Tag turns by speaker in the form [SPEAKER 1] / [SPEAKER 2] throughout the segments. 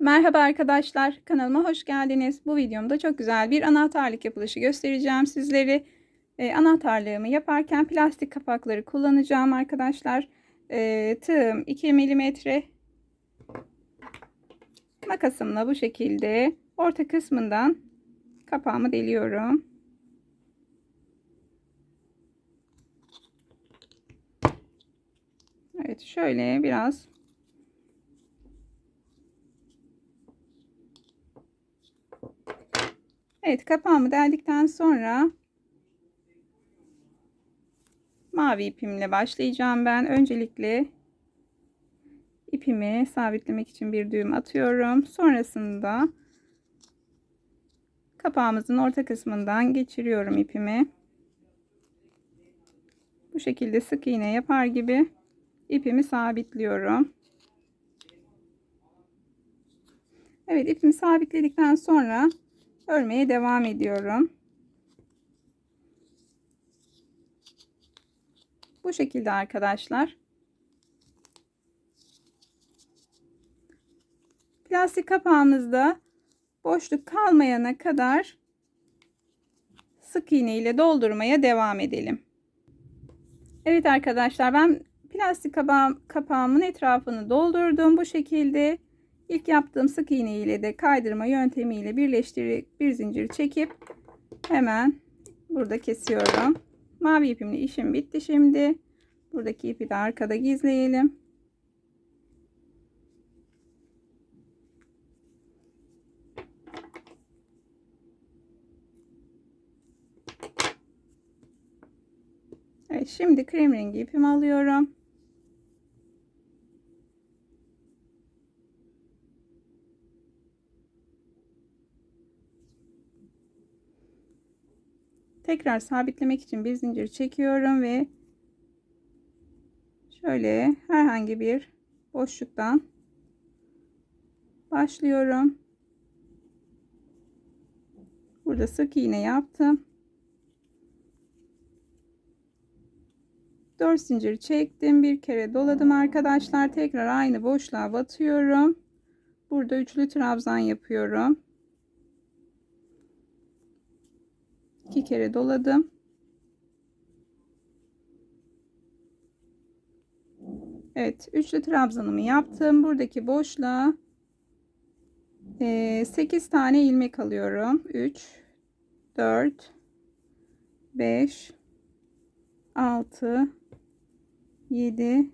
[SPEAKER 1] Merhaba arkadaşlar, kanalıma hoş geldiniz. Bu videomda çok güzel bir anahtarlık yapılışı göstereceğim sizlere. Ee, anahtarlığımı yaparken plastik kapakları kullanacağım arkadaşlar. Ee, tığım 2 mm. Makasımla bu şekilde orta kısmından kapağımı deliyorum. Evet şöyle biraz Evet kapağımı deldikten sonra mavi ipimle başlayacağım ben. Öncelikle ipimi sabitlemek için bir düğüm atıyorum. Sonrasında kapağımızın orta kısmından geçiriyorum ipimi. Bu şekilde sık iğne yapar gibi ipimi sabitliyorum. Evet ipimi sabitledikten sonra örmeye devam ediyorum. Bu şekilde arkadaşlar. Plastik kapağımızda boşluk kalmayana kadar sık iğne ile doldurmaya devam edelim. Evet arkadaşlar ben plastik kapağım, kapağımın etrafını doldurdum bu şekilde. İlk yaptığım sık iğne ile de kaydırma yöntemiyle birleştirip bir zincir çekip hemen burada kesiyorum. Mavi ipimle işim bitti şimdi. Buradaki ipi de arkada gizleyelim. Evet, şimdi krem rengi ipimi alıyorum. Tekrar sabitlemek için bir zincir çekiyorum ve şöyle herhangi bir boşluktan başlıyorum. Burada sık iğne yaptım. 4 zincir çektim. Bir kere doladım arkadaşlar. Tekrar aynı boşluğa batıyorum. Burada üçlü trabzan yapıyorum. İki kere doladım. Evet, üçlü trabzanımı yaptım. Buradaki boşluğa 8 tane ilmek alıyorum. 3 4 5 6 7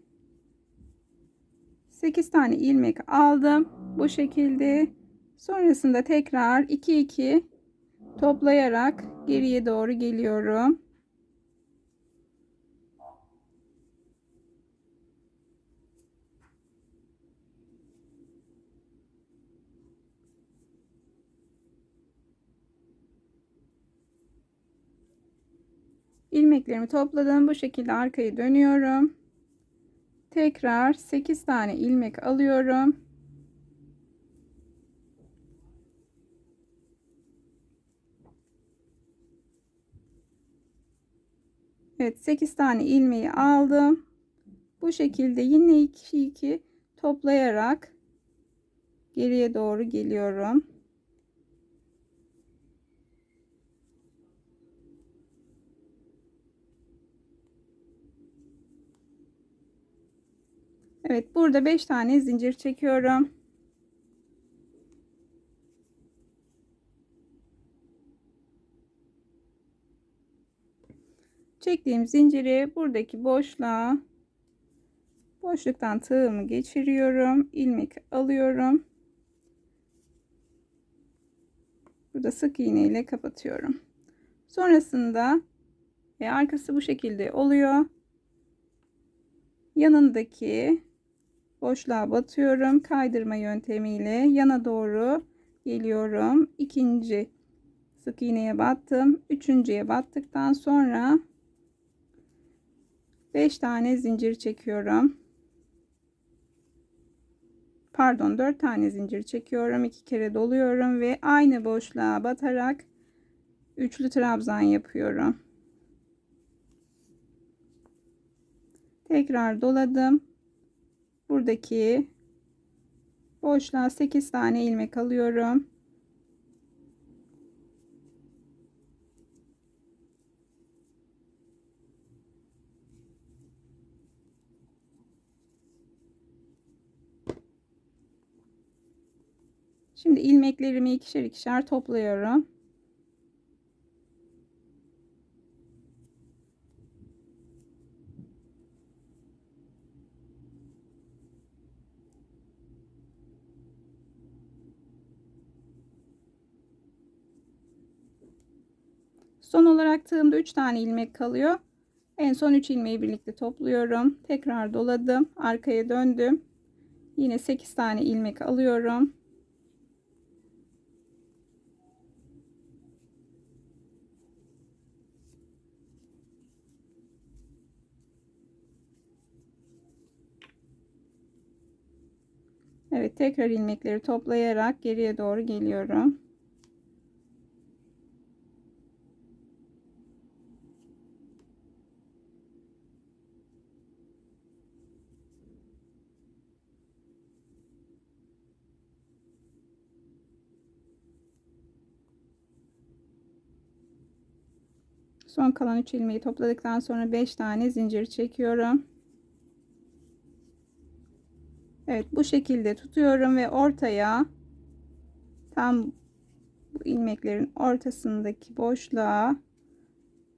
[SPEAKER 1] 8 tane ilmek aldım. Bu şekilde sonrasında tekrar 2 2 toplayarak geriye doğru geliyorum. ilmeklerimi topladım. Bu şekilde arkayı dönüyorum. Tekrar 8 tane ilmek alıyorum. Evet 8 tane ilmeği aldım. Bu şekilde yine 2 2 toplayarak geriye doğru geliyorum. Evet burada 5 tane zincir çekiyorum. Çektiğim zinciri buradaki boşluğa boşluktan tığımı geçiriyorum. İlmek alıyorum. Burada sık iğne ile kapatıyorum. Sonrasında ve arkası bu şekilde oluyor. Yanındaki boşluğa batıyorum. Kaydırma yöntemiyle yana doğru geliyorum. İkinci sık iğneye battım. Üçüncüye battıktan sonra 5 tane zincir çekiyorum. Pardon 4 tane zincir çekiyorum. 2 kere doluyorum ve aynı boşluğa batarak üçlü trabzan yapıyorum. Tekrar doladım. Buradaki boşluğa 8 tane ilmek alıyorum. Şimdi ilmeklerimi ikişer ikişer topluyorum. Son olarak tığımda 3 tane ilmek kalıyor. En son 3 ilmeği birlikte topluyorum. Tekrar doladım. Arkaya döndüm. Yine 8 tane ilmek alıyorum. Evet tekrar ilmekleri toplayarak geriye doğru geliyorum. Son kalan 3 ilmeği topladıktan sonra 5 tane zincir çekiyorum. Evet bu şekilde tutuyorum ve ortaya tam bu ilmeklerin ortasındaki boşluğa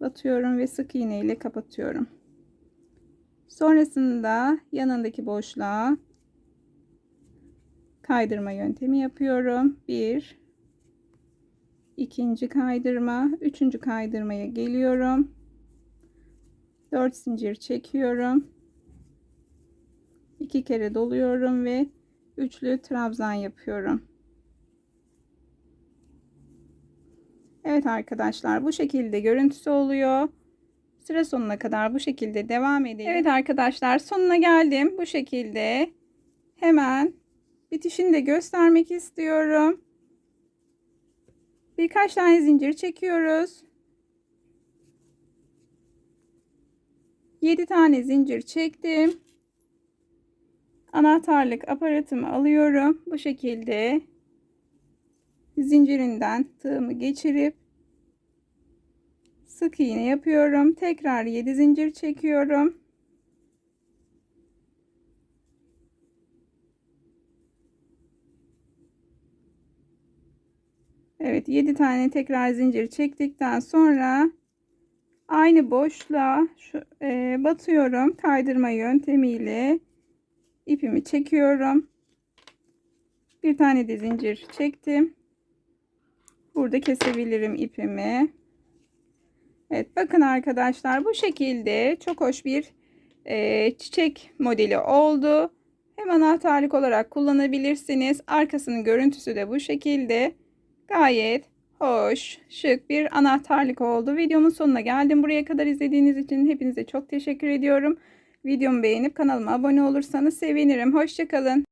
[SPEAKER 1] batıyorum ve sık iğne ile kapatıyorum. Sonrasında yanındaki boşluğa kaydırma yöntemi yapıyorum. Bir, ikinci kaydırma, üçüncü kaydırmaya geliyorum. Dört zincir çekiyorum. İki kere doluyorum ve üçlü trabzan yapıyorum. Evet arkadaşlar bu şekilde görüntüsü oluyor. Sıra sonuna kadar bu şekilde devam edelim. Evet arkadaşlar sonuna geldim. Bu şekilde hemen bitişini de göstermek istiyorum. Birkaç tane zincir çekiyoruz. 7 tane zincir çektim. Anahtarlık aparatımı alıyorum. Bu şekilde zincirinden tığımı geçirip sık iğne yapıyorum. Tekrar 7 zincir çekiyorum. Evet 7 tane tekrar zincir çektikten sonra aynı boşluğa şu, e, batıyorum kaydırma yöntemiyle ipimi çekiyorum. Bir tane de zincir çektim. Burada kesebilirim ipimi. Evet bakın arkadaşlar bu şekilde çok hoş bir e, çiçek modeli oldu. Hem anahtarlık olarak kullanabilirsiniz. Arkasının görüntüsü de bu şekilde. Gayet hoş, şık bir anahtarlık oldu. Videomun sonuna geldim. Buraya kadar izlediğiniz için hepinize çok teşekkür ediyorum. Videomu beğenip kanalıma abone olursanız sevinirim. Hoşçakalın.